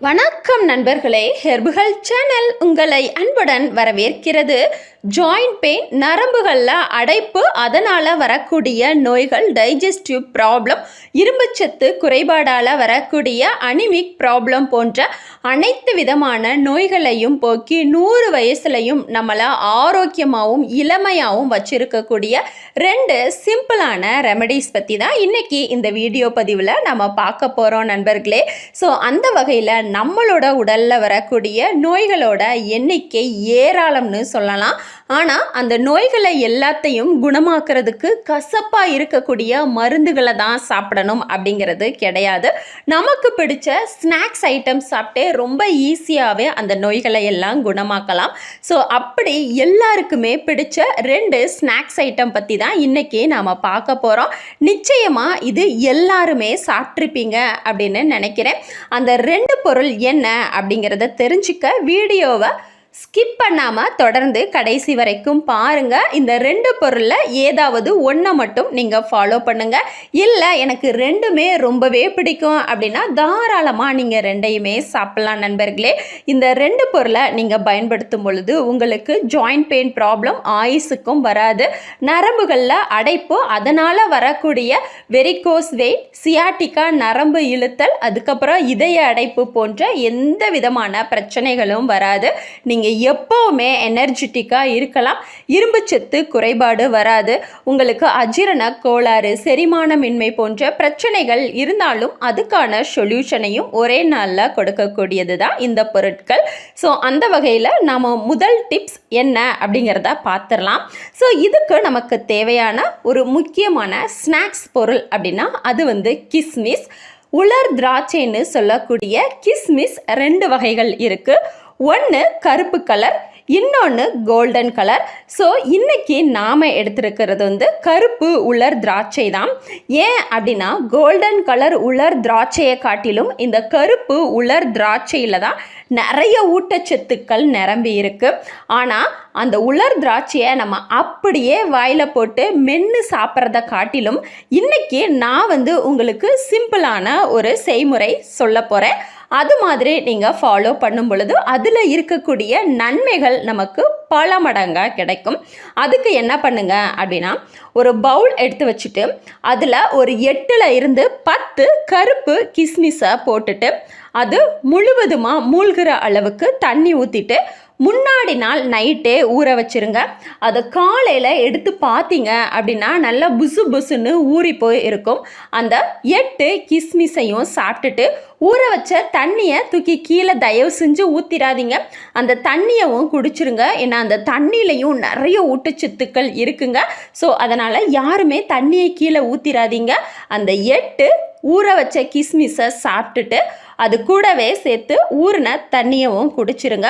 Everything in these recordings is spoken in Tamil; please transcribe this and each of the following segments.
வணக்கம் நண்பர்களே ஹெர்புகள் சேனல் உங்களை அன்புடன் வரவேற்கிறது. ஜாயிண்ட் பெயின் நரம்புகளில் அடைப்பு அதனால் வரக்கூடிய நோய்கள் டைஜஸ்டிவ் ப்ராப்ளம் இரும்புச்சத்து குறைபாடால் வரக்கூடிய அனிமிக் ப்ராப்ளம் போன்ற அனைத்து விதமான நோய்களையும் போக்கி நூறு வயசுலையும் நம்மளை ஆரோக்கியமாகவும் இளமையாகவும் வச்சிருக்கக்கூடிய ரெண்டு சிம்பிளான ரெமடிஸ் பற்றி தான் இன்றைக்கி இந்த வீடியோ பதிவில் நம்ம பார்க்க போகிறோம் நண்பர்களே. ஸோ அந்த வகையில் நம்மளோட உடலில் வரக்கூடிய நோய்களோட எண்ணிக்கை ஏராளம்னு சொல்லலாம். ஆனால் அந்த நோய்களை எல்லாத்தையும் குணமாக்குறதுக்கு கசப்பாக இருக்கக்கூடிய மருந்துகளை தான் சாப்பிடணும் அப்படிங்கிறது கிடையாது. நமக்கு பிடிச்ச ஸ்நாக்ஸ் ஐட்டம் சாப்பிட்டே ரொம்ப ஈஸியாகவே அந்த நோய்களை எல்லாம் குணமாக்கலாம். ஸோ அப்படி எல்லாருக்குமே பிடிச்ச ரெண்டு ஸ்நாக்ஸ் ஐட்டம் பற்றி தான் இன்றைக்கி நாம் பார்க்க போகிறோம் நிச்சயமாக இது எல்லாருமே சாப்பிட்ருப்பீங்க அப்படின்னு நினைக்கிறேன். அந்த ரெண்டு பொருள் என்ன அப்படிங்கிறத தெரிஞ்சுக்க வீடியோவை ஸ்கிப் பண்ணாமல் தொடர்ந்து கடைசி வரைக்கும் பாருங்கள் இந்த ரெண்டு பொருளில் ஏதாவது ஒன்றை மட்டும் நீங்கள் ஃபாலோ பண்ணுங்கள் இல்லை எனக்கு ரெண்டுமே ரொம்பவே பிடிக்கும் அப்படின்னா தாராளமாக நீங்கள் ரெண்டையுமே சாப்பிட்லாம் நண்பர்களே. இந்த ரெண்டு பொருளை நீங்கள் பயன்படுத்தும் பொழுது உங்களுக்கு ஜாயிண்ட் பெயின் ப்ராப்ளம் ஆயுஸுக்கும் வராது. நரம்புகளில் அடைப்பு அதனால் வரக்கூடிய வெரிகோஸ் வெயிட் சியாட்டிக்கா நரம்பு இழுத்தல் அதுக்கப்புறம் இதய அடைப்பு போன்ற எந்த விதமான பிரச்சனைகளும் வராது. நீங்கள் எப்போவுமே எனர்ஜெட்டிக்காக இருக்கலாம். இரும்புச்சத்து குறைபாடு வராது. உங்களுக்கு அஜீரண கோளாறு செரிமானமின்மை போன்ற பிரச்சனைகள் இருந்தாலும் அதுக்கான சொல்யூஷனையும் ஒரே நாளில் கொடுக்கக்கூடியது தான் இந்த பொருட்கள். ஸோ அந்த வகையில் நாம் முதல் டிப்ஸ் என்ன அப்படிங்கிறத பார்த்துடலாம் ஸோ இதுக்கு நமக்கு தேவையான ஒரு முக்கியமான ஸ்நாக்ஸ் பொருள் அப்படின்னா அது வந்து கிஸ்மிஸ். உலர் திராட்சைன்னு சொல்லக்கூடிய கிஸ்மிஸ் ரெண்டு வகைகள் இருக்குது ஒன்று கருப்பு கலர் இன்னொன்று கோல்டன் கலர் ஸோ இன்றைக்கி நாம் எடுத்திருக்கிறது வந்து கருப்பு உலர் திராட்சை தான். ஏன் அப்படின்னா கோல்டன் கலர் உலர் திராட்சையை காட்டிலும் இந்த கருப்பு உலர் திராட்சையில் தான் நிறைய ஊட்டச்சத்துக்கள் நிரம்பி இருக்கு. ஆனால் அந்த உலர் திராட்சையை நம்ம அப்படியே வாயில் போட்டு மென்று சாப்பிட்றத காட்டிலும் இன்றைக்கி நான் வந்து உங்களுக்கு சிம்பிளான ஒரு செய்முறை சொல்ல போகிறேன் அது மாதிரி நீங்கள் ஃபாலோ பண்ணும் பொழுது அதில் இருக்கக்கூடிய நன்மைகள் நமக்கு பல மடங்காக கிடைக்கும். அதுக்கு என்ன பண்ணுங்க அப்படின்னா ஒரு பவுல் எடுத்து வச்சுட்டு அதில் ஒரு எட்டில் இருந்து பத்து கருப்பு கிஸ்மிஸை போட்டுட்டு அது முழுவதுமாக மூழ்கிற அளவுக்கு தண்ணி ஊற்றிட்டு முன்னாடி நாள் நைட்டே ஊற வச்சுருங்க. அதை காலையில் எடுத்து பார்த்தீங்க அப்படின்னா நல்லா புசு புசுன்னு ஊறி போய் இருக்கும். அந்த எட்டு கிஸ்மிஸையும் சாப்பிட்டுட்டு ஊற வச்ச தண்ணியை தூக்கி கீழே தயவு செஞ்சு ஊற்றிடாதீங்க அந்த தண்ணியவும் குடிச்சிருங்க. ஏன்னா அந்த தண்ணியிலையும் நிறைய ஊட்டச்சத்துக்கள் இருக்குங்க. ஸோ அதனால் யாருமே தண்ணியை கீழே ஊற்றிடாதீங்க அந்த எட்டு ஊற வச்ச கிஸ்மிஸை சாப்பிட்டுட்டு அது கூடவே சேர்த்து ஊறின தண்ணியவும் குடிச்சிருங்க.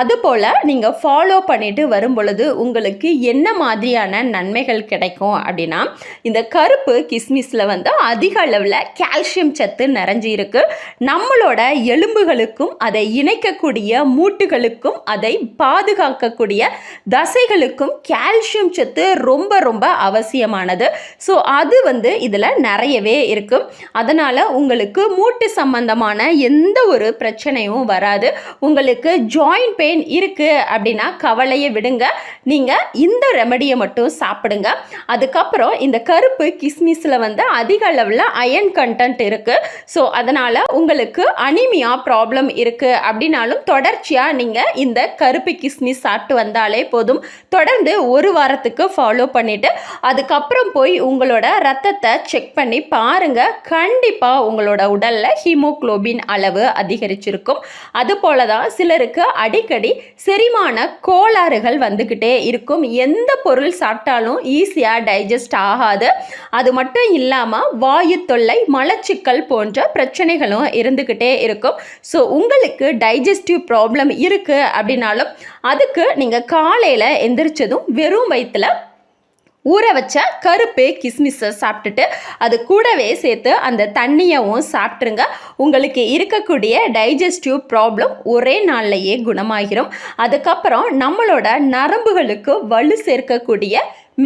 அதுபோல் நீங்கள் ஃபாலோ பண்ணிட்டு வரும் பொழுது உங்களுக்கு என்ன மாதிரியான நன்மைகள் கிடைக்கும் அப்படின்னா இந்த கருப்பு கிஸ்மிஸில் வந்து அதிக அளவில் கால்சியம் சத்து நிறைஞ்சி இருக்கு. நம்மளோட எலும்புகளுக்கும் அதை இணைக்கக்கூடிய மூட்டுகளுக்கும் அதை பாதுகாக்கக்கூடிய தசைகளுக்கும் கால்சியம் சத்து ரொம்ப ரொம்ப அவசியமானது. ஸோ அது வந்து இதில் நிறையவே இருக்கும் அதனால் உங்களுக்கு மூட்டு சம்பந்தமான எந்த ஒரு பிரச்சனையும் வராது. உங்களுக்கு ஜாயிண்ட் பெயின் இருக்குது அப்படின்னா கவலையை விடுங்க. நீங்கள் இந்த ரெமடியை மட்டும் சாப்பிடுங்க. அதுக்கப்புறம் இந்த கருப்பு கிஸ்மிஸில் வந்து அதிக அளவில் அயன் கண்டென்ட் இருக்குது ஸோ அதனால் உங்களுக்கு அனிமியா ப்ராப்ளம் இருக்குது அப்படின்னாலும் தொடர்ச்சியாக நீங்கள் இந்த கருப்பு கிஸ்மிஸ் சாப்பிட்டு வந்தாலே போதும். தொடர்ந்து ஒரு வாரத்துக்கு ஃபாலோ பண்ணிவிட்டு அதுக்கப்புறம் போய் உங்களோட ரத்தத்தை செக் பண்ணி பாருங்கள் கண்டிப்பாக உங்களோட உடலில் ஹீமோக்ளோபின் அளவு அதிகரிச்சிருக்கும். அதுபோல தான் சிலருக்கு அடிக்கடி செரிமான கோளாறுகள் வந்துக்கிட்டே இருக்கும். எந்த பொருள் சாப்பிட்டாலும் ஈஸியாக டைஜஸ்ட் ஆகாது. அது மட்டும் இல்லாமல் வாயு தொல்லை மலச்சிக்கல் போன்ற பிரச்சனைகளும் இருந்துக்கிட்டே இருக்கும். ஸோ உங்களுக்கு டைஜஸ்டிவ் ப்ராப்ளம் இருக்குது அப்படின்னாலும் அதுக்கு நீங்கள் காலையில் எந்திரிச்சதும் வெறும் வயிற்றில் ஊற வச்ச கருப்பு கிஸ்மிஸை சாப்பிட்டுட்டு அது கூடவே சேர்த்து அந்த தண்ணியவும் சாப்பிட்ருங்க உங்களுக்கு இருக்கக்கூடிய டைஜஸ்டிவ் ப்ராப்ளம் ஒரே நாள்லையே குணமாகிரும். அதுக்கப்புறம் நம்மளோட நரம்புகளுக்கு வலு சேர்க்கக்கூடிய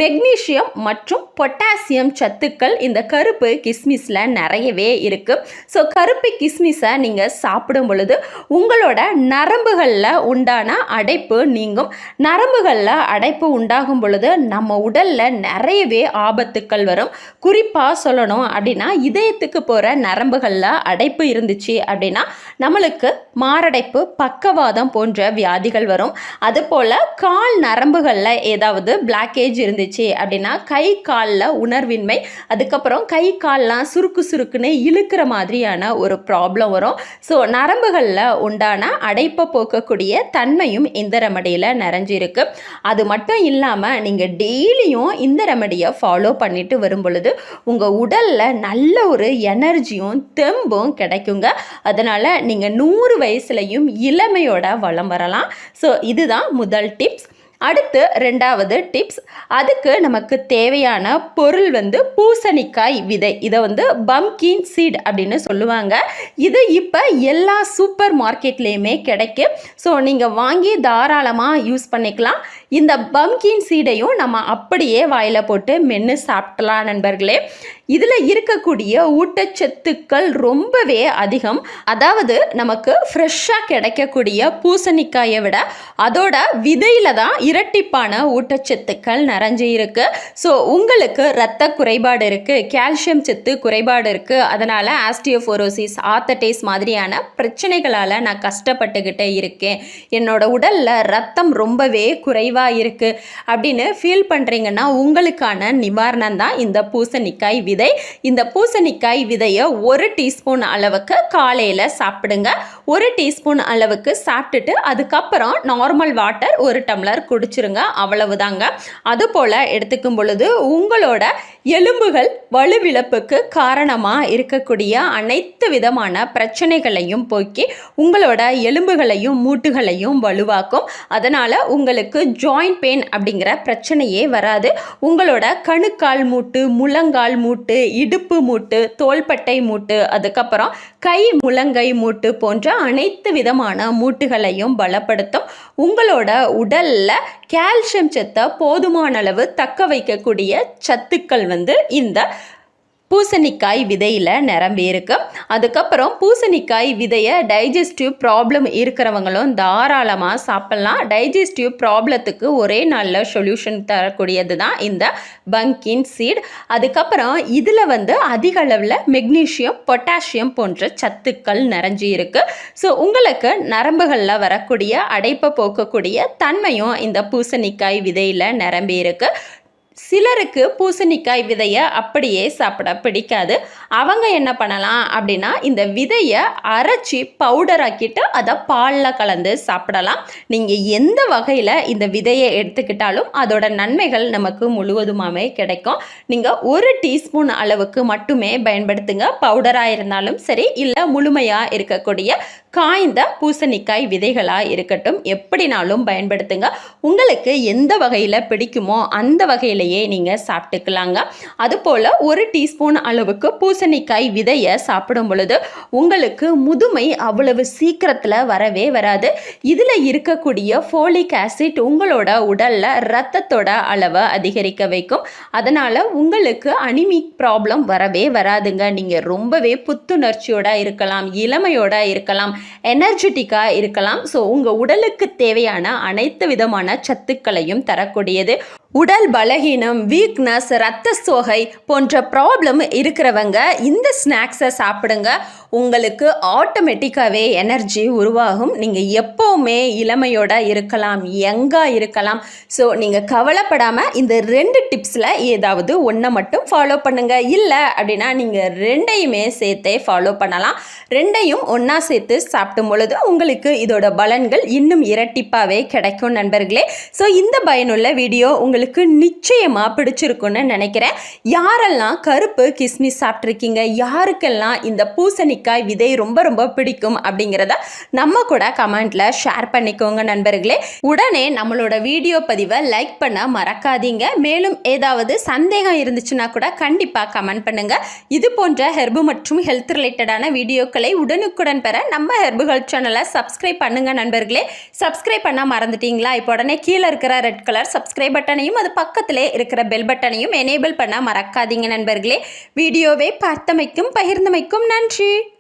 மெக்னீசியம் மற்றும் பொட்டாசியம் சத்துக்கள் இந்த கருப்பு கிஸ்மிஸில் நிறையவே இருக்குது ஸோ கருப்பு கிஸ்மிஸை நீங்கள் சாப்பிடும் பொழுது உங்களோட நரம்புகளில் உண்டான அடைப்பு நீங்கும். நரம்புகளில் அடைப்பு உண்டாகும் பொழுது நம்ம உடலில் நிறையவே ஆபத்துக்கள் வரும். குறிப்பாக சொல்லணும் அப்படின்னா இதயத்துக்கு போகிற நரம்புகளில் அடைப்பு இருந்துச்சு அப்படின்னா நம்மளுக்கு மாரடைப்பு பக்கவாதம் போன்ற வியாதிகள் வரும். அதுபோல் கால் நரம்புகளில் ஏதாவது பிளாக்கேஜ் இருந்துச்சு அப்படின்னா கை காலில் உணர்வின்மை அதுக்கப்புறம் கை கால்லாம் சுருக்கு சுருக்குன்னு இழுக்கிற மாதிரியான ஒரு ப்ராப்ளம் வரும். ஸோ நரம்புகளில் உண்டான அடைப்பை போக்கக்கூடிய தன்மையும் இந்த ரெமடியில் நிறைஞ்சிருக்கு. அது மட்டும் இல்லாமல் நீங்கள் டெய்லியும் இந்த ரெமடியை ஃபாலோ பண்ணிட்டு வரும் பொழுது உங்கள் உடலில் நல்ல ஒரு எனர்ஜியும் தெம்பும் கிடைக்குங்க. அதனால் நீங்கள் நூறு வயசுலையும் இளமையோட வளம் வரலாம். ஸோ இதுதான் முதல் டிப்ஸ் அடுத்து ரெண்டாவது டிப்ஸ் அதுக்கு நமக்கு தேவையான பொருள் வந்து பூசணிக்காய் விதை. இதை வந்து பம்கின் சீட் அப்படின்னு சொல்லுவாங்க. இது இப்போ எல்லா சூப்பர் மார்க்கெட்லேயுமே கிடைக்கும். ஸோ நீங்கள் வாங்கி தாராளமாக யூஸ் பண்ணிக்கலாம். இந்த பம்கின் சீடையும் நம்ம அப்படியே வாயில் போட்டு மென்று சாப்பிடலாம் நண்பர்களே. இதில் இருக்கக்கூடிய ஊட்டச்சத்துக்கள் ரொம்பவே அதிகம். அதாவது நமக்கு ஃப்ரெஷ்ஷாக கிடைக்கக்கூடிய பூசணிக்காயை விட அதோட விதையில் தான் இரட்டிப்பான ஊட்டச்சத்துக்கள் நிறைஞ்சு இருக்கு. ஸோ உங்களுக்கு ரத்த குறைபாடு இருக்குது கால்சியம் சத்து குறைபாடு இருக்குது அதனால் ஆஸ்டியோஃபோரோசிஸ் ஆத்தடைஸ் மாதிரியான பிரச்சனைகளால் நான் கஷ்டப்பட்டுக்கிட்டே இருக்கேன். என்னோட உடலில் ரத்தம் ரொம்பவே குறைவாக இருக்குது அப்படின்னு ஃபீல் பண்ணுறீங்கன்னா உங்களுக்கான நிவாரணம் தான் இந்த பூசணிக்காய் விதை. இந்த பூசணிக்காய் விதையை ஒரு டீஸ்பூன் அளவுக்கு காலையில் சாப்பிடுங்க. ஒரு டீஸ்பூன் அளவுக்கு சாப்பிட்டுட்டு அதுக்கப்புறம் நார்மல் வாட்டர் ஒரு டம்ளர் குடிச்சிருங்க. அவ்வளவுதாங்க. அதுபோல் எடுத்துக்கும் பொழுது உங்களோட எலும்புகள் வலுவிழப்புக்கு காரணமாக இருக்கக்கூடிய அனைத்து விதமான பிரச்சனைகளையும் போக்கி உங்களோட எலும்புகளையும் மூட்டுகளையும் வலுவாக்கும். அதனால் உங்களுக்கு ஜாயிண்ட் பெயின் அப்படிங்கிற பிரச்சனையே வராது. உங்களோட கணுக்கால் மூட்டு முழங்கால் மூட்டு இடுப்பு மூட்டு தோள்பட்டை மூட்டு அதுக்கப்புறம் கை முழங்கை மூட்டு போன்ற அனைத்து விதமான மூட்டுகளையும் பலப்படுத்தும். உங்களோட உடலில் கால்சியம் சத்தை போதுமான அளவு தக்க வைக்கக்கூடிய சத்துக்கள் வந்து இந்த பூசணிக்காய் விதையில் நிரம்பி இருக்கு. அதுக்கப்புறம் பூசணிக்காய் விதையை டைஜஸ்டிவ் ப்ராப்ளம் இருக்கிறவங்களும் தாராளமாக சாப்பிட்லாம். டைஜஸ்டிவ் ப்ராப்ளத்துக்கு ஒரே நல்ல சொல்யூஷன் தரக்கூடியது தான் இந்த பங்கின் சீட் அதுக்கப்புறம் இதில் வந்து அதிக அளவில் மெக்னீஷியம் பொட்டாசியம் போன்ற சத்துக்கள் நிறைஞ்சி இருக்கு. ஸோ உங்களுக்கு நரம்புகளில் வரக்கூடிய அடைப்பை போக்கக்கூடிய தன்மையும் இந்த பூசணிக்காய் விதையில் நிரம்பி இருக்குது சிலருக்கு பூசணிக்காய் விதையை அப்படியே சாப்பிட பிடிக்காது. அவங்க என்ன பண்ணலாம் அப்படின்னா இந்த விதையை அரைச்சி பவுடர் ஆக்கிட்டு அதை பாலில் கலந்து சாப்பிடலாம். நீங்கள் எந்த வகையில் இந்த விதையை எடுத்துக்கிட்டாலும் அதோட நன்மைகள் நமக்கு முழுவதுமாவே கிடைக்கும். நீங்கள் ஒரு டீஸ்பூன் அளவுக்கு மட்டுமே பயன்படுத்துங்க. பவுடராக இருந்தாலும் சரி இல்லை முழுமையாக இருக்கக்கூடிய காய்ந்த பூசணிக்காய் விதைகளாக இருக்கட்டும் எப்படினாலும் பயன்படுத்துங்க. உங்களுக்கு எந்த வகையில் பிடிக்குமோ அந்த வகையிலேயே நீங்கள் சாப்பிட்டுக்கலாங்க. அதுபோல் ஒரு டீஸ்பூன் அளவுக்கு பூசணிக்காய் விதையை சாப்பிடும் பொழுது உங்களுக்கு முதுமை அவ்வளவு சீக்கிரத்தில் வரவே வராது. இதில் இருக்கக்கூடிய ஃபோலிக் ஆசிட் உங்களோட உடலில் ரத்தத்தோட அளவை அதிகரிக்க வைக்கும். அதனால் உங்களுக்கு அனிமிக் ப்ராப்ளம் வரவே வராதுங்க. நீங்கள் ரொம்பவே புத்துணர்ச்சியோட இருக்கலாம் இளமையோட இருக்கலாம் எனர்ஜெட்டிக்காக இருக்கலாம். ஸோ உங்கள் உடலுக்கு தேவையான அனைத்து விதமான சத்துக்களையும் தரக்கூடியது. உடல் பலகீனம் வீக்னஸ் ரத்த சோகை போன்ற ப்ராப்ளம் இருக்கிறவங்க இந்த ஸ்நாக்ஸை சாப்பிடுங்க. உங்களுக்கு ஆட்டோமேட்டிக்காகவே எனர்ஜி உருவாகும். நீங்கள் எப்போவுமே இளமையோட இருக்கலாம் யங்காக இருக்கலாம். ஸோ நீங்கள் கவலைப்படாமல் இந்த ரெண்டு டிப்ஸில் ஏதாவது ஒன்றை மட்டும் ஃபாலோ பண்ணுங்கள் இல்லை அப்படின்னா நீங்கள் ரெண்டையுமே சேர்த்தே ஃபாலோ பண்ணலாம். ரெண்டையும் ஒன்றா சேர்த்து சாப்பிடும் பொழுது உங்களுக்கு இதோட பலன்கள் இன்னும் இரட்டிப்பாகவே கிடைக்கும் நண்பர்களே. ஸோ இந்த பயனுள்ள வீடியோ உங்களுக்கு நிச்சயமாக பிடிச்சிருக்குன்னு நினைக்கிறேன். யாரெல்லாம் கருப்பு கிஸ்மிஸ் சாப்பிட்ருக்கீங்க யாருக்கெல்லாம் இந்த பூசணிக்காய் விதை ரொம்ப ரொம்ப பிடிக்கும் அப்படிங்கிறத நம்ம கூட கமெண்ட்டில் ஷேர் பண்ணிக்கோங்க நண்பர்களே. உடனே நம்மளோட வீடியோ பதிவை லைக் பண்ண மறக்காதீங்க. மேலும் ஏதாவது சந்தேகம் இருந்துச்சுன்னா கூட கண்டிப்பாக கமெண்ட் பண்ணுங்கள் இது போன்ற ஹெர்பு மற்றும் ஹெல்த் ரிலேட்டடான வீடியோக்களை உடனுக்குடன் பெற நம்ம ஹெர்புகள் சேனலை சப்ஸ்கிரைப் பண்ணுங்கள் நண்பர்களே. சப்ஸ்கிரைப் பண்ண மறந்துட்டீங்களா? இப்போ உடனே கீழே இருக்கிற ரெட் கலர் சப்ஸ்கிரைப் பட்டனையும் பட்டனையும் அது பக்கத்திலே இருக்கிற பெல் பட்டனையும் எனேபிள் பண்ண மறக்காதீங்க நண்பர்களே. வீடியோவை பார்த்தமைக்கும் பகிர்ந்தமைக்கும் நன்றி.